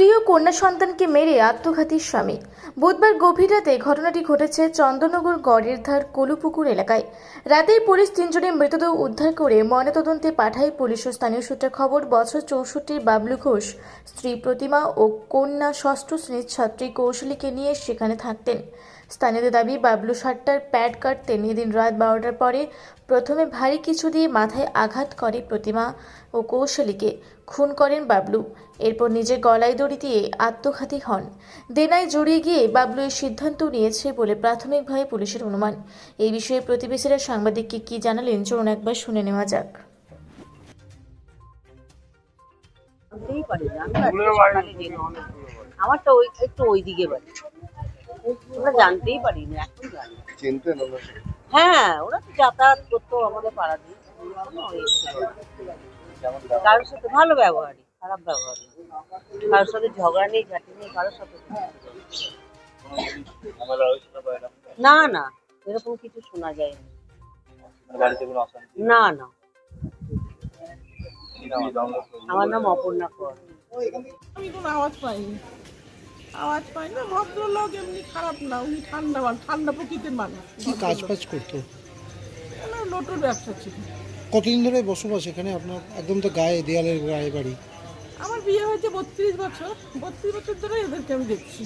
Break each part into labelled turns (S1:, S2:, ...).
S1: স্ত্রী ও কন্যা সন্তানকে মেরে আত্মঘাতী স্বামী। বুধবার গভীর রাতে ঘটনাটি ঘটেছে চন্দননগর গড়ের ধার কলুপুকুর এলাকায়। রাতেই পুলিশ তিনজনের মৃতদেহ উদ্ধার করে ময়নাতদন্তে পাঠায় পুলিশ ও স্থানীয় সূত্রে খবর, বছর চৌষট্টির বাবলু ঘোষ, স্ত্রী প্রতিমা ও কন্যা ষষ্ঠ শ্রেণির ছাত্রী কৌশলীকে নিয়ে সেখানে থাকতেন। স্থানীয়দের দাবি, বাবলু সাতটার প্যাড কাটতেন এদিন রাত বারোটার পরে প্রথমে ভারী কিছু দিয়ে মাথায় আঘাত করে প্রতিমা ও কৌশলীকে। খুন করেন বাবলু। এরপর নিজের গলায় দড়ি দিয়ে আত্মঘাতী হন। দেনায় জড়িয়ে গিয়ে বাবলু এই সিদ্ধান্ত নিয়েছে বলে প্রাথমিকভাবে পুলিশের অনুমান। এই বিষয়ে প্রতিবেশীরা সাংবাদিককে কি জানালেন চলুন একবার শুনে নেওয়া যাক।
S2: জানতেই পারি না। আমি আজকে সকালে দেখলাম। আমারটা ওই একটু ওই দিকে বাড়ি। আমরা জানতেই পারি না এখন
S3: চিনতেন
S2: হ্যাঁ ওরা তো যাতায়াত করতো আমাদের পাড়া দিয়ে। কারোর সাথে ভালো ব্যবহারই খারাপ ব্যবহার কারোর সাথে ঝগড়া নেই ঝাঁটি নেই কারোর সাথে না না এরকম কিছু শোনা যায়নি
S4: বাড়িতে কোনো অশান্তি
S2: না না? আমার নাম অপর্ণা কর।
S5: আমি কোনো আওয়াজ পাইনি। আওয়াজ পাই না ভদ্রলোক এমনি খারাপ না উনি ঠান্ডা মানুষ ঠান্ডা প্রকৃতির মানুষ
S6: কি কাজ ফাজ করতো?
S5: লোটোর ব্যবসা ছিল।
S6: কতদিন ধরে বসবাস এখানে? আপনার একদম তো গায়ে দেয়ালের গায়ে বাড়ি।
S5: আমার বিয়ে হয়েছে বত্রিশ বছর। বত্রিশ বছর ধরে এদেরকে আমি দেখছি।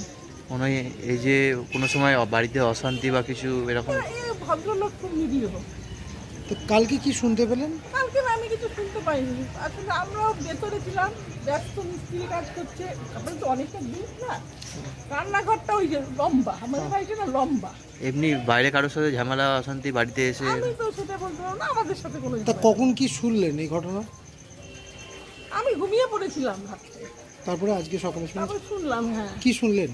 S7: মনে হয় এই যে কোনো সময় বাড়িতে অশান্তি বা কিছু এরকম
S5: ভদ্রলোক খুব নিরীহ।
S6: তো কালকে কি শুনতে পেলেন?
S5: কালকে না আমি কিছু শুনতে পাইনি। আসলে আমরাও ভেতরে ছিলাম ব্যস্ত মিস্ত্রি কাজ করছে। তারপরে তো অনেকটা দূর না? রান্নাঘরটা ওই যে লম্বা আমাদের বাড়িটা না লম্বা।
S7: এমনি বাইরে কারোর সাথে ঝামেলা অশান্তি বাড়িতে এসে?
S5: আমি তো সেটা বলতে পারব না আমাদের সাথে কোনো
S6: তা কখন কি শুনলেন এই ঘটনা?
S5: আমি ঘুমিয়ে পড়েছিলাম রাত্রে।
S6: তারপরে আজকে সকালে
S5: শুনলাম হ্যাঁ।
S6: কি শুনলেন?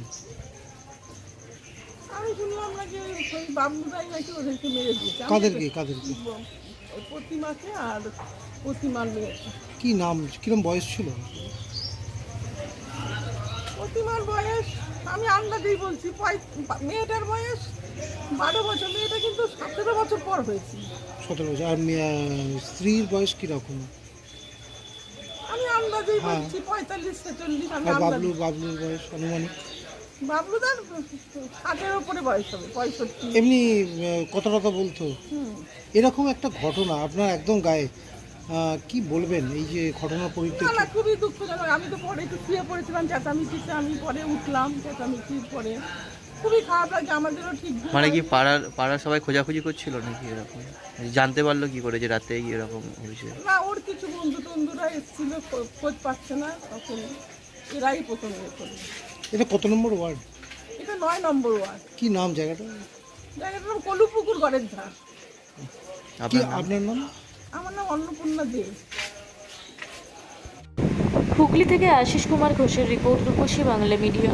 S5: আমি শুনলাম নাকি ওই বাবুরাই নাকি ওদেরকে মেরে দিয়েছে।
S6: কাদেরকে কাদেরকে?
S5: প্রতিমাকে আর প্রতিমার
S6: কি নাম কিরম বয়স ছিল?
S5: প্রতিমার বয়স আমি আন্দাজেই বলছি পঁয়- মেয়েটার বয়স বারো বছর। মেয়েটা কিন্তু সতেরো বছর পর হয়েছে।
S6: সতেরো বছর। আর স্ত্রীর বয়স কীরকম?
S5: আমি আন্দাজেই
S6: হ্যাঁ।
S5: বলছি পঁয়তাল্লিশ ছেচল্লিশ আমি
S6: বাবলু বাবলুর বয়স আনুমানিক?
S5: বাবলুদার ষাটের ওপরে বয়স হবে পঁয়ষট্টি।
S6: এমনি কথা বলতো। এরকম একটা ঘটনা আপনার একদম গায়ে কি বলবেন এই যে ঘটনার
S5: না
S6: পরিপ্রেক্ষিতে?
S5: না খুবই দুঃখজনক। আমি তো পরে একটু শুয়ে পড়েছিলাম চেঁচামেচিতে আমি পরে উঠলাম চেঁচামেচির পরে। খুবই খারাপ লাগছে আমাদেরও ঠিক
S7: মানে কি পাড়ার পাড়ার সবাই খোঁজাখুঁজি করছিল নাকি এরকম? জানতে পারল কি করে যে রাতে এরকম হয়েছে?
S5: না ওর কিছু বন্ধু টন্ধুরা এসেছিল খোঁজ পাচ্ছে না তখন এরাই প্রথম ইয়ে করল
S6: এটা কত নম্বর ওয়ার্ড?
S5: এটা নয় নম্বর ওয়ার্ড।
S6: কি নাম জায়গাটা?
S5: জায়গাটার নাম কলুপুকুর ঘরের ধার।
S6: কি
S7: আপনার নাম?
S6: আপনার নাম?
S5: আমার নাম অন্নপূর্ণা দে।
S1: হুগলি থেকে আশিস কুমার ঘোষের রিপোর্ট রূপসী বাংলা মিডিয়া।